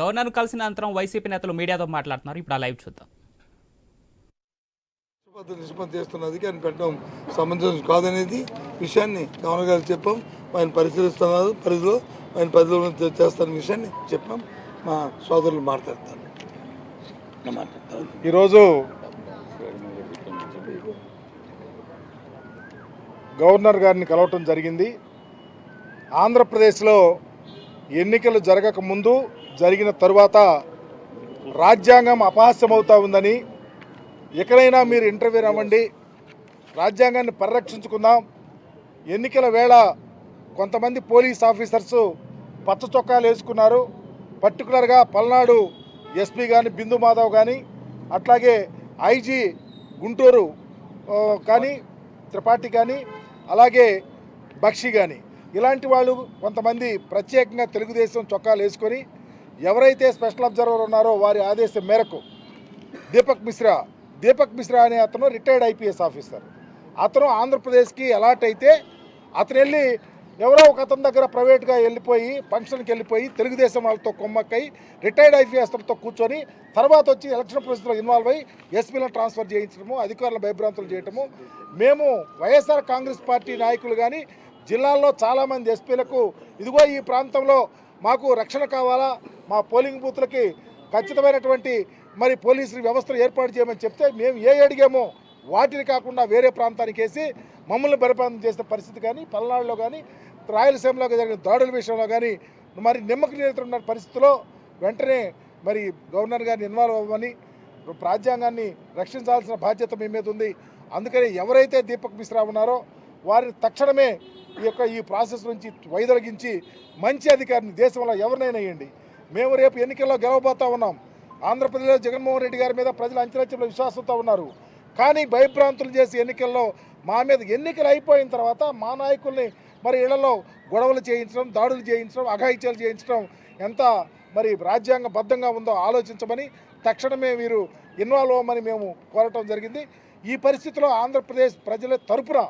Governor కలిసిన అనంతరం YCP నేతలు మీడియాతో మాట్లాడుతున్నారు. ఇప్పుడు ఆ లైవ్ చూద్దాం. నిష్పత్తి చేస్తున్నది కానీ పెట్టడం సమంజసం కాదనేది విషయాన్ని గవర్నర్ గారికి చెప్పాం. ఆయన పరిశీలిస్తున్నారు. పరిధిలో ఆయన పరిధిలో చేస్తున్న విషయాన్ని చెప్పాం. మా సోదరులు మాట్లాడతారు. ఈరోజు గవర్నర్ గారిని కలవటం జరిగింది. ఆంధ్రప్రదేశ్లో ఎన్నికలు జరగక ముందు జరిగిన తరువాత రాజ్యాంగం అపహాస్యమవుతూ ఉందని ఎక్కడైనా మీరు ఇంటర్వ్యూ అవ్వండి రాజ్యాంగాన్ని పరిరక్షించుకుందాం. ఎన్నికల వేళ కొంతమంది పోలీస్ ఆఫీసర్స్ పచ్చ చొక్కాలు వేసుకున్నారు. పర్టికులర్గా పల్నాడు ఎస్పీ కానీ బిందు మాధవ్ కానీ అట్లాగే ఐజీ గుంటూరు కానీ త్రిపాఠి కానీ అలాగే బక్షి కానీ ఇలాంటి వాళ్ళు కొంతమంది ప్రత్యేకంగా తెలుగుదేశం చొక్కాలు వేసుకొని ఎవరైతే స్పెషల్ అబ్జర్వర్ ఉన్నారో వారి ఆదేశం మేరకు దీపక్ మిశ్రా దీపక్ మిశ్రా అనే అతను రిటైర్డ్ ఐపీఎస్ ఆఫీసర్. అతను ఆంధ్రప్రదేశ్కి అలాట్ అయితే అతను వెళ్ళి ఎవరో ఒక అతని దగ్గర ప్రైవేట్గా వెళ్ళిపోయి ఫంక్షన్కి వెళ్ళిపోయి తెలుగుదేశం వాళ్ళతో కొమ్మక్కై రిటైర్డ్ ఐపీఎస్తో కూర్చొని తర్వాత వచ్చి ఎలక్షన్ ప్రొసెస్లో ఇన్వాల్వ్ అయ్యి ఎస్పీలను ట్రాన్స్ఫర్ చేయించడము అధికారుల భయభ్రాంతులు చేయటము. మేము వైఎస్ఆర్ కాంగ్రెస్ పార్టీ నాయకులు కానీ జిల్లాల్లో చాలామంది ఎస్పీలకు ఇదిగో ఈ ప్రాంతంలో మాకు రక్షణ కావాలా? మా పోలింగ్ బూత్లకి ఖచ్చితమైనటువంటి మరి పోలీసు వ్యవస్థలు ఏర్పాటు చేయమని చెప్తే మేము ఏ అడిగామో వాటిని కాకుండా వేరే ప్రాంతానికి వేసి మమ్మల్ని పరిపాలన చేసిన పరిస్థితి కానీ పల్నాడులో కానీ రాయలసీమలో జరిగిన దాడుల విషయంలో కానీ మరి నిమ్మక నీరుతున్న పరిస్థితిలో వెంటనే మరి గవర్నర్ గారిని ఇన్వాల్వ్ అవ్వమని రాజ్యాంగాన్ని రక్షించాల్సిన బాధ్యత మీ మీద ఉంది. అందుకని ఎవరైతే దీపక్ మిశ్రా ఉన్నారో వారిని తక్షణమే ఈ యొక్క ఈ ప్రాసెస్ నుంచి వైదొలగించి మంచి అధికారిని దేశంలో ఎవరినైనా వేయండి. మేము రేపు ఎన్నికల్లో గెలవబోతా ఉన్నాం. ఆంధ్రప్రదేశ్లో జగన్మోహన్ రెడ్డి గారి మీద ప్రజలు అంచనాచంలో విశ్వాసంతో ఉన్నారు. కానీ భయభ్రాంతులు చేసి ఎన్నికల్లో మా మీద ఎన్నికలు అయిపోయిన తర్వాత మా నాయకుల్ని మరి ఇళ్ళలో గొడవలు చేయించడం దాడులు చేయించడం అఘాయిత్యాలు చేయించడం ఎంత మరి రాజ్యాంగబద్ధంగా ఉందో ఆలోచించమని తక్షణమే వీరు ఇన్వాల్వ్ అవ్వమని మేము కోరటం జరిగింది. ఈ పరిస్థితిలో ఆంధ్రప్రదేశ్ ప్రజల తరపున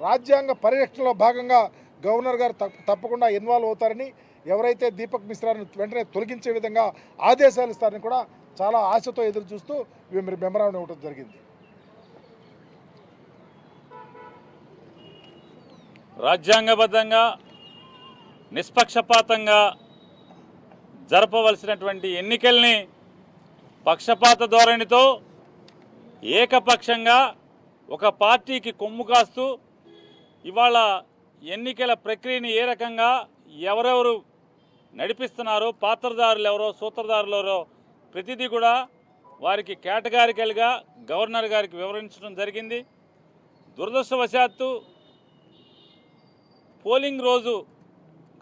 రాజ్యాంగ పరిరక్షణలో భాగంగా గవర్నర్ గారు తప్ప- తప్పకుండా ఇన్వాల్వ్ అవుతారని ఎవరైతే దీపక్ మిశ్రాను వెంటనే తొలగించే విధంగా ఆదేశాలు ఇస్తారని కూడా చాలా ఆశతో ఎదురు చూస్తూ మేము మెమరాండం ఇవ్వడం జరిగింది. రాజ్యాంగబద్ధంగా నిష్పక్షపాతంగా జరపవలసినటువంటి ఎన్నికల్ని పక్షపాత ధోరణితో ఏకపక్షంగా ఒక పార్టీకి కొమ్ము కాస్తూ ఇవాళ ఎన్నికల ప్రక్రియని ఏ రకంగా ఎవరెవరు నడిపిస్తున్నారో పాత్రదారులు ఎవరో సూత్రధారులు ఎవరో ప్రతిదీ కూడా వారికి కేటగారికల్గా గవర్నర్ గారికి వివరించడం జరిగింది. దురదృష్టవశాత్తు పోలింగ్ రోజు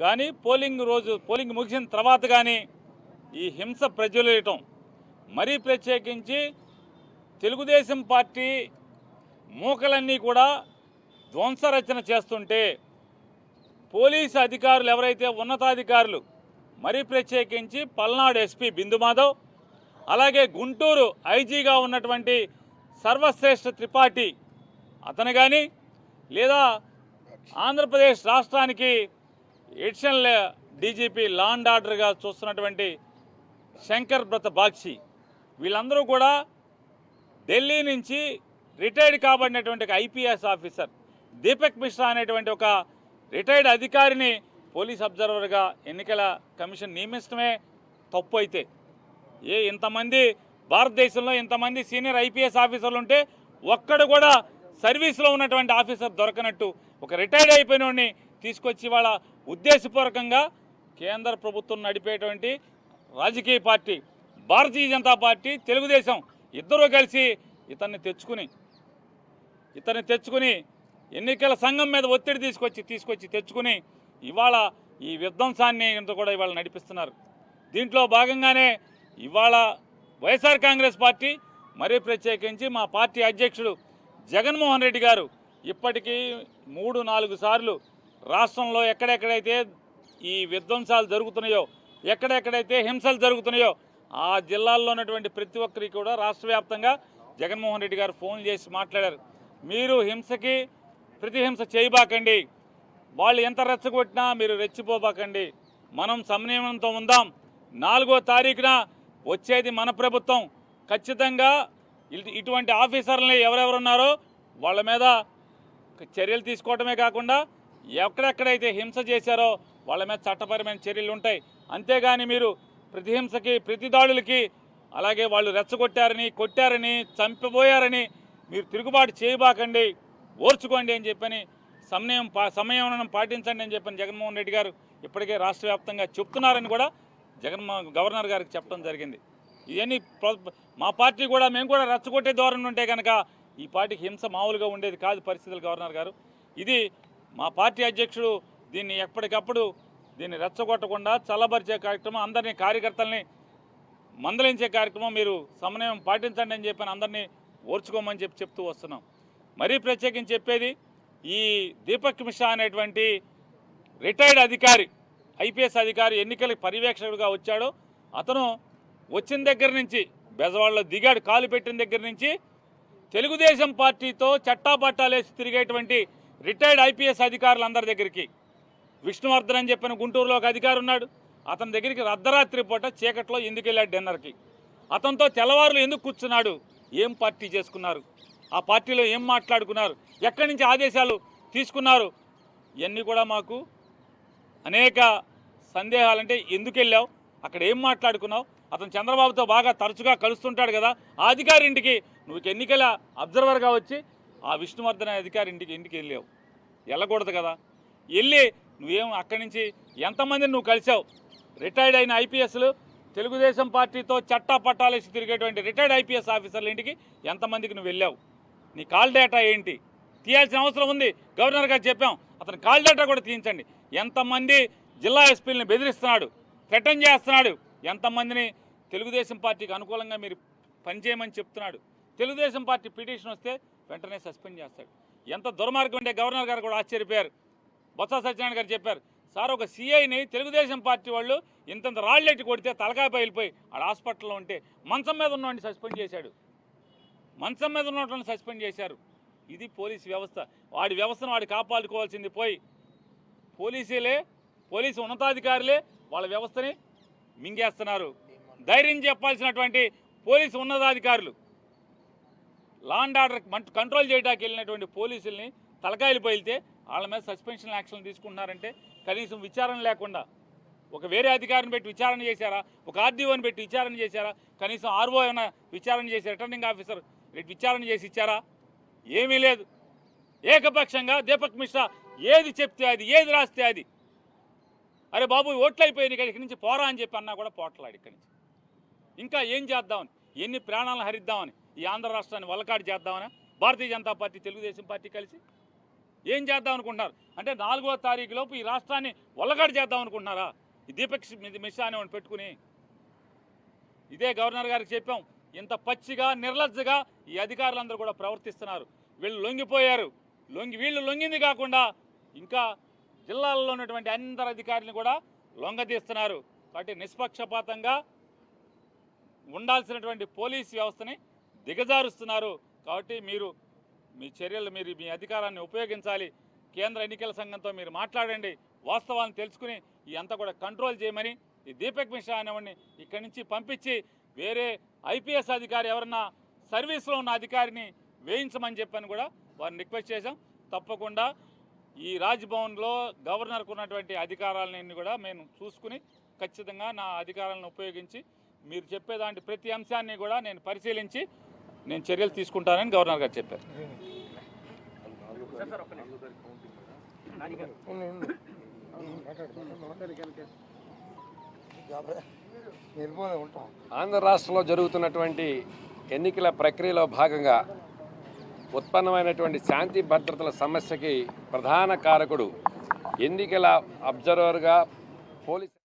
కానీ పోలింగ్ రోజు పోలింగ్ ముగిసిన తర్వాత కానీ ఈ హింస ప్రజ్వలియటం మరీ ప్రత్యేకించి తెలుగుదేశం పార్టీ మూకలన్నీ కూడా ధ్వంసరచన చేస్తుంటే పోలీసు అధికారులు ఎవరైతే ఉన్నతాధికారులు మరీ ప్రత్యేకించి పల్నాడు ఎస్పీ బిందు మాధవ్ అలాగే గుంటూరు ఐజీగా ఉన్నటువంటి సర్వశ్రేష్ఠ త్రిపాఠి అతను కానీ లేదా ఆంధ్రప్రదేశ్ రాష్ట్రానికి ఎడిషనల్ డీజీపీ లాండ్ ఆర్డర్గా చూస్తున్నటువంటి శంకర్ బ్రత బాక్షి. వీళ్ళందరూ కూడా ఢిల్లీ నుంచి రిటైర్డ్ కాబడినటువంటి ఐపీఎస్ ఆఫీసర్. దీపక్ మిశ్రా అనేటువంటి ఒక రిటైర్డ్ అధికారిని పోలీస్ అబ్జర్వర్గా ఎన్నికల కమిషన్ నియమించడమే తప్పు అయితే. ఏ ఇంతమంది భారతదేశంలో ఇంతమంది సీనియర్ ఐపీఎస్ ఆఫీసర్లు ఉంటే ఒక్కడు కూడా సర్వీస్లో ఉన్నటువంటి ఆఫీసర్ దొరకనట్టు ఒక రిటైర్డ్ అయిపోయిన తీసుకొచ్చి వాళ్ళ ఉద్దేశపూర్వకంగా కేంద్ర ప్రభుత్వం నడిపేటువంటి రాజకీయ పార్టీ భారతీయ జనతా పార్టీ తెలుగుదేశం ఇద్దరూ కలిసి ఇతన్ని తెచ్చుకుని ఇతన్ని తెచ్చుకుని ఎన్నికల సంఘం మీద ఒత్తిడి తీసుకొచ్చి తీసుకొచ్చి తెచ్చుకుని ఇవాళ ఈ విధ్వంసాన్ని ఇంత కూడా ఇవాళ నడిపిస్తున్నారు. దీంట్లో భాగంగానే ఇవాళ వైఎస్ఆర్ కాంగ్రెస్ పార్టీ మరీ ప్రత్యేకించి మా పార్టీ అధ్యక్షుడు జగన్మోహన్ రెడ్డి గారు ఇప్పటికీ మూడు నాలుగు సార్లు రాష్ట్రంలో ఎక్కడెక్కడైతే ఈ విధ్వంసాలు జరుగుతున్నాయో ఎక్కడెక్కడైతే హింసలు జరుగుతున్నాయో ఆ జిల్లాల్లో ఉన్నటువంటి ప్రతి ఒక్కరికి కూడా రాష్ట్ర వ్యాప్తంగా జగన్మోహన్ రెడ్డి గారు ఫోన్ చేసి మాట్లాడారు. మీరు హింసకి ప్రతిహింస చేయబాకండి. వాళ్ళు ఎంత రెచ్చగొట్టినా మీరు రెచ్చిపోబాకండి. మనం సంయమనంతో ఉందాం. నాలుగో తారీఖున వచ్చేది మన ప్రభుత్వం. ఖచ్చితంగా ఇటువంటి ఆఫీసర్లని ఎవరెవరున్నారో వాళ్ళ మీద చర్యలు తీసుకోవటమే కాకుండా ఎక్కడెక్కడైతే హింస చేశారో వాళ్ళ మీద చట్టపరమైన చర్యలు ఉంటాయి. అంతేగాని మీరు ప్రతిహింసకి ప్రతి దాడులకి అలాగే వాళ్ళు రెచ్చగొట్టారని కొట్టారని చంపబోయారని మీరు తిరుగుబాటు చేయబాకండి. ఓర్చుకోండి అని చెప్పని సమయం పా సమయం పాటించండి అని చెప్పని జగన్మోహన్ రెడ్డి గారు ఇప్పటికే రాష్ట్ర వ్యాప్తంగా చెప్తున్నారని కూడా జగన్మో గవర్నర్ గారికి చెప్పడం జరిగింది. ఇవన్నీ మా పార్టీ కూడా మేము కూడా రచ్చగొట్టే ధోరణి ఉంటే కనుక ఈ పార్టీకి హింస మామూలుగా ఉండేది కాదు పరిస్థితులు గవర్నర్ గారు. ఇది మా పార్టీ అధ్యక్షుడు దీన్ని ఎప్పటికప్పుడు దీన్ని రెచ్చగొట్టకుండా చల్లబరిచే కార్యక్రమం అందరినీ కార్యకర్తల్ని మందలించే కార్యక్రమం మీరు సమన్వయం పాటించండి అని చెప్పి అందరినీ ఓర్చుకోమని చెప్పి చెప్తూ వస్తున్నాం. మరీ ప్రత్యేకించి చెప్పేది ఈ దీపక్ మిశ్రా అనేటువంటి రిటైర్డ్ అధికారి ఐపీఎస్ అధికారి ఎన్నికల పర్యవేక్షకుడుగా వచ్చాడో. అతను వచ్చిన దగ్గర నుంచి బెజవాడలో దిగాడు కాలు పెట్టిన దగ్గర నుంచి తెలుగుదేశం పార్టీతో చట్టాపట్టాలేసి తిరిగేటువంటి రిటైర్డ్ ఐపీఎస్ అధికారులందరి దగ్గరికి. విష్ణువర్ధన్ అని చెప్పిన గుంటూరులో ఒక అధికారి ఉన్నాడు. అతని దగ్గరికి అర్ధరాత్రి పూట చీకట్లో ఎందుకు వెళ్ళాడు డిన్నర్కి? అతనితో తెల్లవారులు ఎందుకు కూర్చున్నాడు? ఏం పార్టీ చేసుకున్నారు? ఆ పార్టీలో ఏం మాట్లాడుకున్నారు? ఎక్కడి నుంచి ఆదేశాలు తీసుకున్నారు? ఇవన్నీ కూడా మాకు అనేక సందేహాలంటే ఎందుకు వెళ్ళావు అక్కడ ఏం మాట్లాడుకున్నావు? అతను చంద్రబాబుతో బాగా తరచుగా కలుస్తుంటాడు కదా ఆ అధికారి ఇంటికి నువ్వు ఎన్నికల అబ్జర్వర్గా వచ్చి ఆ విష్ణువర్ధన్ అధికారి ఇంటికి ఇంటికి వెళ్ళావు? వెళ్ళకూడదు కదా. వెళ్ళి నువ్వేం అక్కడి నుంచి ఎంతమందిని నువ్వు కలిసావు? రిటైర్డ్ అయిన ఐపీఎస్లు తెలుగుదేశం పార్టీతో చట్టా పట్టాలేసి తిరిగేటువంటి రిటైర్డ్ ఐపీఎస్ ఆఫీసర్ల ఇంటికి ఎంతమందికి నువ్వు వెళ్ళావు? నీ కాల్ డేటా ఏంటి? తీయాల్సిన అవసరం ఉంది. గవర్నర్ గారు చెప్పాం. అతని కాల్ డేటా కూడా తీయించండి. ఎంతమంది జిల్లా ఎస్పీలని బెదిరిస్తున్నాడు? థ్రెటన్ చేస్తున్నాడు. ఎంతమందిని తెలుగుదేశం పార్టీకి అనుకూలంగా మీరు పనిచేయమని చెప్తున్నాడు. తెలుగుదేశం పార్టీ పిటిషన్ వస్తే వెంటనే సస్పెండ్ చేస్తాడు. ఎంత దుర్మార్గం అంటే గవర్నర్ గారు కూడా ఆశ్చర్యపోయారు. బొత్స సత్యనారాయణ గారు చెప్పారు సార్ ఒక సీఐని తెలుగుదేశం పార్టీ వాళ్ళు ఇంతంత రాళ్ళెట్టి కొడితే తలకాయ పగిలిపోయి ఆడ హాస్పిటల్లో ఉంటే మంచం మీద ఉన్నవాడిని సస్పెండ్ చేశాడు. మంచం మీద ఉన్నటువంటి సస్పెండ్ చేశారు. ఇది పోలీస్ వ్యవస్థ. వాడి వ్యవస్థను వాడు కాపాడుకోవాల్సింది పోయి పోలీసులే పోలీసు ఉన్నతాధికారులే వాళ్ళ వ్యవస్థని మింగేస్తున్నారు. ధైర్యం చెప్పాల్సినటువంటి పోలీసు ఉన్నతాధికారులు. లా అండ్ ఆర్డర్ కంట్రోల్ చేయడానికి వెళ్ళినటువంటి పోలీసుల్ని తలకాయలు పైలితే వాళ్ళ మీద సస్పెన్షన్ యాక్షన్లు తీసుకుంటున్నారంటే కనీసం విచారణ లేకుండా ఒక వేరే అధికారిని పెట్టి విచారణ చేశారా? ఒక ఆర్డీఓని పెట్టి విచారణ చేశారా? కనీసం ఆర్ఓ ఏమైనా విచారణ చేసి రిటర్నింగ్ ఆఫీసర్ విచారణ చేసి ఇచ్చారా? ఏమీ లేదు. ఏకపక్షంగా దీపక్ మిశ్రా ఏది చెప్తే అది ఏది రాస్తే అది. అరే బాబు ఓట్లు అయిపోయింది ఇక్కడి నుంచి పోరా అని చెప్పి అన్నా కూడా పోట్లాడు ఇక్కడి నుంచి. ఇంకా ఏం చేద్దామని? ఎన్ని ప్రాణాలను హరిద్దామని? ఈ ఆంధ్ర రాష్ట్రాన్ని వలకాడు చేద్దామని? భారతీయ జనతా పార్టీ తెలుగుదేశం పార్టీ కలిసి? ఏం చేద్దాం అనుకుంటున్నారు? అంటే నాలుగో తారీఖు లోపు ఈ రాష్ట్రాన్ని వల్లగాడు చేద్దాం అనుకుంటున్నారా? ఈ దీపక్ మిశ్రా అని పెట్టుకుని? ఇదే గవర్నర్ గారికి చెప్పాం. ఇంత పచ్చిగా నిర్లజ్జగా ఈ అధికారులందరూ కూడా ప్రవర్తిస్తున్నారు. వీళ్ళు లొంగిపోయారు. లొంగి వీళ్ళు లొంగింది కాకుండా ఇంకా జిల్లాల్లో ఉన్నటువంటి అందరు అధికారులను కూడా లొంగదీస్తున్నారు. కాబట్టి నిష్పక్షపాతంగా ఉండాల్సినటువంటి పోలీస్ వ్యవస్థని దిగజారుస్తున్నారు. కాబట్టి మీరు మీ చర్యలు మీరు మీ అధికారాన్ని ఉపయోగించాలి. కేంద్ర ఎన్నికల సంఘంతో మీరు మాట్లాడండి. వాస్తవాలను తెలుసుకుని ఈ అంతా కూడా కంట్రోల్ చేయమని ఈ దీపక్ మిశ్రా అనేవాడిని ఇక్కడి నుంచి పంపించి వేరే ఐపీఎస్ అధికారి ఎవరన్నా సర్వీస్లో ఉన్న అధికారిని వేయించమని చెప్పని కూడా వారిని రిక్వెస్ట్ చేశాం. తప్పకుండా ఈ రాజ్భవన్లో గవర్నర్కు ఉన్నటువంటి అధికారాలన్నీ కూడా మేము చూసుకుని ఖచ్చితంగా నా అధికారాలను ఉపయోగించి మీరు చెప్పేదాంటి ప్రతి అంశాన్ని కూడా నేను పరిశీలించి నేను చర్యలు తీసుకుంటానని గవర్నర్ గారు చెప్పారు. ఆంధ్ర రాష్ట్రంలో జరుగుతున్నటువంటి ఎన్నికల ప్రక్రియలో భాగంగా ఉత్పన్నమైనటువంటి శాంతి భద్రతల సమస్యకి ప్రధాన కారకుడు ఎన్నికల అబ్జర్వర్గా పోలీస్